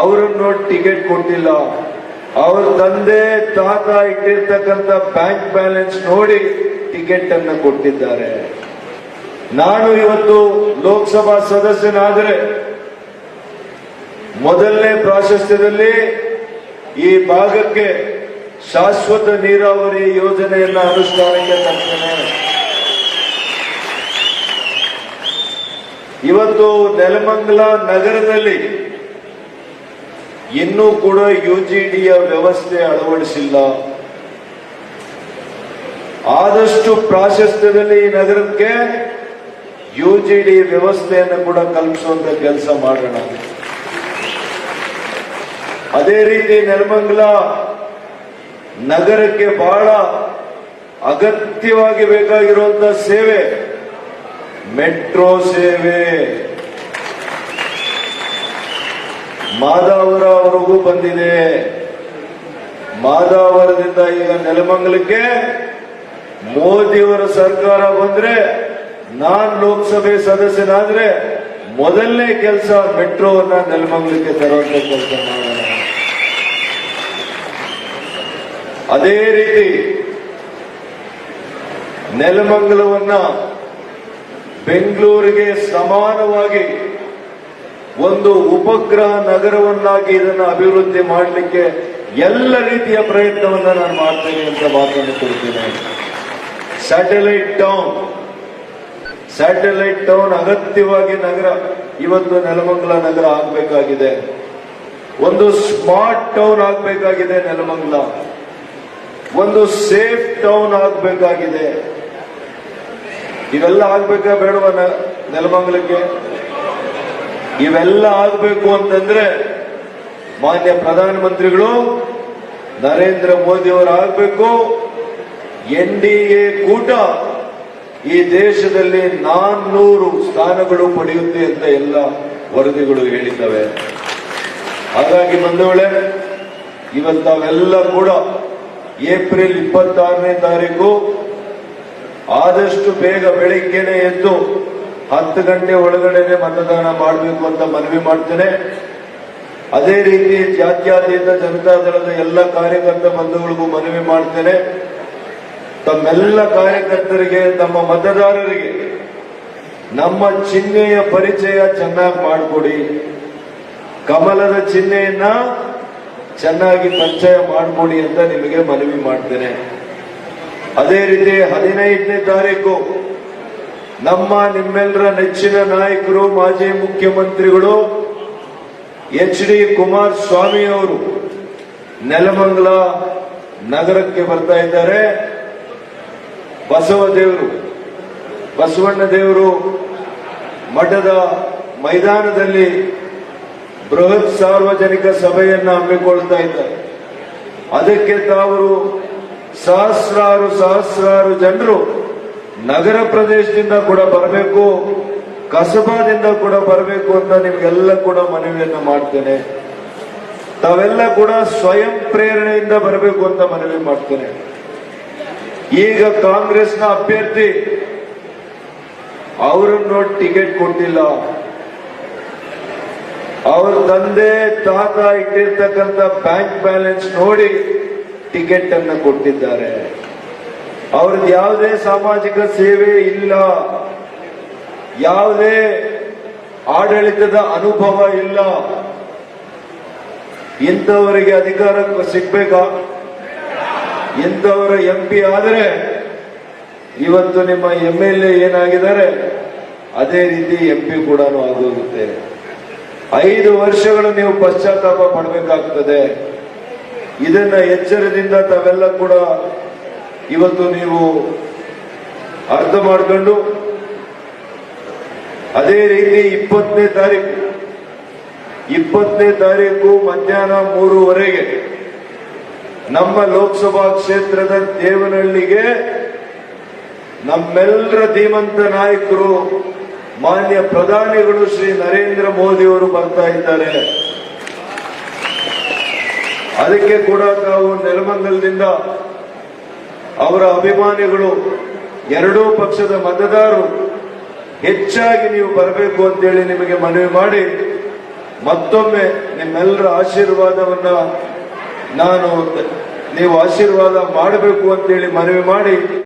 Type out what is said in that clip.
ಅವರನ್ನು ಟಿಕೆಟ್ ಕೊಟ್ಟಿಲ್ಲ. ಅವ್ರ ತಂದೆ, ತಾತ ಇಟ್ಟಿರ್ತಕ್ಕಂಥ ಬ್ಯಾಂಕ್ ಬ್ಯಾಲೆನ್ಸ್ ನೋಡಿ ಟಿಕೆಟ್ ಅನ್ನು ಕೊಟ್ಟಿದ್ದಾರೆ. ನಾನು ಇವತ್ತು ಲೋಕಸಭಾ ಸದಸ್ಯನಾದರೆ ಮೊದಲನೇ ಪ್ರಾಶಸ್ತ್ಯದಲ್ಲಿ ಈ ಭಾಗಕ್ಕೆ ಶಾಶ್ವತ ನೀರಾವರಿ ಯೋಜನೆಯನ್ನ ಅನುಷ್ಠಾನಕ್ಕೆ ತರ್ತೇನೆ. ಇವತ್ತು ನೆಲಮಂಗಲ ನಗರದಲ್ಲಿ ಇನ್ನೂ ಕೂಡ ಯುಜಿಡಿಯ ವ್ಯವಸ್ಥೆ ಅಳವಡಿಸಿಲ್ಲ. ಆದಷ್ಟು ಪ್ರಾಶಸ್ತ್ಯದಲ್ಲಿ ಈ ನಗರಕ್ಕೆ ಯುಜಿಡಿ ವ್ಯವಸ್ಥೆಯನ್ನು ಕೂಡ ಕಲ್ಪಿಸುವಂತ ಕೆಲಸ ಮಾಡೋಣ. ಅದೇ ರೀತಿ ನೆಲಮಂಗಲ ನಗರಕ್ಕೆ ಬಹಳ ಅಗತ್ಯವಾಗಿ ಬೇಕಾಗಿರುವಂತಹ ಸೇವೆ. ಮೆಟ್ರೋ ಸೇವೆ. ಮಾದಾವರವರೆಗೂ ಬಂದಿದೆ. ಮಾದಾವರದಿಂದ ಈಗ ನೆಲಮಂಗಲಕ್ಕೆ ಮೋದಿಯವರ ಸರ್ಕಾರ ಬಂದ್ರೆ ನಾನ್ ಲೋಕಸಭೆ ಸದಸ್ಯನಾದ್ರೆ ಮೊದಲನೇ ಕೆಲಸ ಮೆಟ್ರೋವನ್ನ ನೆಲಮಂಗಲಕ್ಕೆ ತರುವಂತ ಕೆಲಸ ಮಾಡೋಣ. ಅದೇ ರೀತಿ ನೆಲಮಂಗಲವನ್ನ ಬೆಂಗಳೂರಿಗೆ ಸಮಾನವಾಗಿ ಒಂದು ಉಪಗ್ರಹ ನಗರವನ್ನಾಗಿ ಇದನ್ನು ಅಭಿವೃದ್ಧಿ ಮಾಡಲಿಕ್ಕೆ ಎಲ್ಲ ರೀತಿಯ ಪ್ರಯತ್ನವನ್ನು ನಾನು ಮಾಡ್ತೇನೆ ಅಂತ ಮಾತನ್ನು ಕೊಡ್ತೇನೆ. ಸ್ಯಾಟಲೈಟ್ ಟೌನ್ ಸ್ಯಾಟಲೈಟ್ ಟೌನ್ ಅಗತ್ಯವಾಗಿ ನಗರ, ಇವತ್ತು ನೆಲಮಂಗಲ ನಗರ ಆಗಬೇಕಾಗಿದೆ. ಒಂದು ಸ್ಮಾರ್ಟ್ ಟೌನ್ ಆಗಬೇಕಾಗಿದೆ ನೆಲಮಂಗಲ. ಒಂದು ಸೇಫ್ ಟೌನ್ ಆಗಬೇಕಾಗಿದೆ. ಇವೆಲ್ಲ ಆಗ್ಬೇಕಾ ಬೇಡವ ನೆಲಮಂಗಲಕ್ಕೆ? ಇವೆಲ್ಲ ಆಗಬೇಕು ಅಂತಂದ್ರೆ ಮಾನ್ಯ ಪ್ರಧಾನಮಂತ್ರಿಗಳು ನರೇಂದ್ರ ಮೋದಿ ಅವರು ಆಗಬೇಕು. ಎನ್ ಡಿ ಎ ಕೂಟ ಈ ದೇಶದಲ್ಲಿ ನಾನ್ನೂರು ಸ್ಥಾನಗಳು ಪಡೆಯುತ್ತೆ ಅಂತ ಎಲ್ಲ ವರದಿಗಳು ಹೇಳಿದ್ದಾವೆ. ಹಾಗಾಗಿ ಬಂಧುಗಳೇ ಇವತ್ತಾವೆಲ್ಲ ಕೂಡ ಏಪ್ರಿಲ್ ಇಪ್ಪತ್ತಾರನೇ ತಾರೀಕು ಆದಷ್ಟು ಬೇಗ ಬೆಳಿಗ್ಗೆನೆ ಎದ್ದು ಹತ್ತು ಗಂಟೆ ಒಳಗಡೆನೆ ಮತದಾನ ಮಾಡಬೇಕು ಅಂತ ಮನವಿ ಮಾಡ್ತೇನೆ. ಅದೇ ರೀತಿ ಜಾತ್ಯತೀತ ಜನತಾದಳದ ಎಲ್ಲ ಕಾರ್ಯಕರ್ತ ಬಂಧುಗಳಿಗೂ ಮನವಿ ಮಾಡ್ತೇನೆ. ತಮ್ಮೆಲ್ಲ ಕಾರ್ಯಕರ್ತರಿಗೆ, ತಮ್ಮ ಮತದಾರರಿಗೆ ನಮ್ಮ ಚಿಹ್ನೆಯ ಪರಿಚಯ ಚೆನ್ನಾಗಿ ಮಾಡಿಕೊಡಿ. ಕಮಲದ ಚಿಹ್ನೆಯನ್ನ ಚೆನ್ನಾಗಿ ಪರಿಚಯ ಮಾಡಿಕೊಡಿ ಅಂತ ನಿಮಗೆ ಮನವಿ ಮಾಡ್ತೇನೆ. ಅದೇ ರೀತಿ ಹದಿನೈದನೇ ತಾರೀಕು ನಮ್ಮ ನಿಮ್ಮೆಲ್ಲರ ನೆಚ್ಚಿನ ನಾಯಕರು, ಮಾಜಿ ಮುಖ್ಯಮಂತ್ರಿಗಳು, ಎಚ್ ಡಿ ಕುಮಾರಸ್ವಾಮಿ ಅವರು ನೆಲಮಂಗಲ ನಗರಕ್ಕೆ ಬರ್ತಾ ಇದ್ದಾರೆ. ಬಸವ ದೇವರು, ಬಸವಣ್ಣ ದೇವರು ಮಠದ ಮೈದಾನದಲ್ಲಿ ಬೃಹತ್ ಸಾರ್ವಜನಿಕ ಸಭೆಯನ್ನು ಹಮ್ಮಿಕೊಳ್ತಾ ಇದ್ದಾರೆ. ಅದಕ್ಕೆ ತಾವರು ಸಹಸ್ರಾರು ಸಹಸ್ರಾರು ಜನರು ನಗರ ಪ್ರದೇಶದಿಂದ ಕೂಡ ಬರಬೇಕು, ಕಸಬಾದಿಂದ ಕೂಡ ಬರಬೇಕು ಅಂತ ನಿಮ್ಗೆಲ್ಲ ಕೂಡ ಮನವಿಯನ್ನು ಮಾಡ್ತೇನೆ. ತಾವೆಲ್ಲ ಕೂಡ ಸ್ವಯಂ ಪ್ರೇರಣೆಯಿಂದ ಬರಬೇಕು ಅಂತ ಮನವಿ ಮಾಡ್ತೇನೆ. ಈಗ ಕಾಂಗ್ರೆಸ್ನ ಅಭ್ಯರ್ಥಿ, ಅವರನ್ನು ಟಿಕೆಟ್ ಕೊಟ್ಟಿಲ್ಲ. ಅವ್ರ ತಂದೆ, ತಾತ ಇಟ್ಟಿರ್ತಕ್ಕಂಥ ಬ್ಯಾಂಕ್ ಬ್ಯಾಲೆನ್ಸ್ ನೋಡಿ ಟಿಕೆಟ್ ಅನ್ನು ಕೊಟ್ಟಿದ್ದಾರೆ. ಅವ್ರದ್ದು ಯಾವುದೇ ಸಾಮಾಜಿಕ ಸೇವೆ ಇಲ್ಲ. ಯಾವುದೇ ಆಡಳಿತದ ಅನುಭವ ಇಲ್ಲ. ಇಂಥವರಿಗೆ ಅಧಿಕಾರ ಸಿಗ್ಬೇಕಾ? ಇಂಥವರ ಎಂ ಪಿ ಆದರೆ ಇವತ್ತು ನಿಮ್ಮ ಎಂ ಎಲ್ ಎ ಏನಾಗಿದ್ದಾರೆ, ಅದೇ ರೀತಿ ಎಂ ಪಿ ಕೂಡ ಆಗೋಗುತ್ತೆ. ಐದು ವರ್ಷಗಳು ನೀವು ಪಶ್ಚಾತ್ತಾಪ ಪಡಬೇಕಾಗ್ತದೆ. ಇದನ್ನ ಎಚ್ಚರದಿಂದ ತಾವೆಲ್ಲ ಕೂಡ ಇವತ್ತು ನೀವು ಅರ್ಥ ಮಾಡಿಕೊಂಡು ಅದೇ ರೀತಿ ಇಪ್ಪತ್ತನೇ ತಾರೀಕು ಇಪ್ಪತ್ತನೇ ತಾರೀಕು ಮಧ್ಯಾಹ್ನ ಮೂರುವರೆಗೆ ನಮ್ಮ ಲೋಕಸಭಾ ಕ್ಷೇತ್ರದ ದೇವನಹಳ್ಳಿಗೆ ನಮ್ಮೆಲ್ಲರ ಧೀಮಂತ ನಾಯಕರು, ಮಾನ್ಯ ಪ್ರಧಾನಿಗಳು ಶ್ರೀ ನರೇಂದ್ರ ಮೋದಿಯವರು ಬರ್ತಾ ಇದ್ದಾರೆ. ಅದಕ್ಕೆ ಕೂಡ ನಾವು ನೆಲಮಂಗಲದಿಂದ ಅವರ ಅಭಿಮಾನಿಗಳು ಎರಡೂ ಪಕ್ಷದ ಮತದಾರರು ಹೆಚ್ಚಾಗಿ ನೀವು ಬರಬೇಕು ಅಂತೇಳಿ ನಿಮಗೆ ಮನವಿ ಮಾಡಿ ಮತ್ತೊಮ್ಮೆ ನಿಮ್ಮೆಲ್ಲರ ಆಶೀರ್ವಾದವನ್ನ ನಾನು ನೀವು ಆಶೀರ್ವಾದ ಮಾಡಬೇಕು ಅಂತೇಳಿ ಮನವಿ ಮಾಡಿ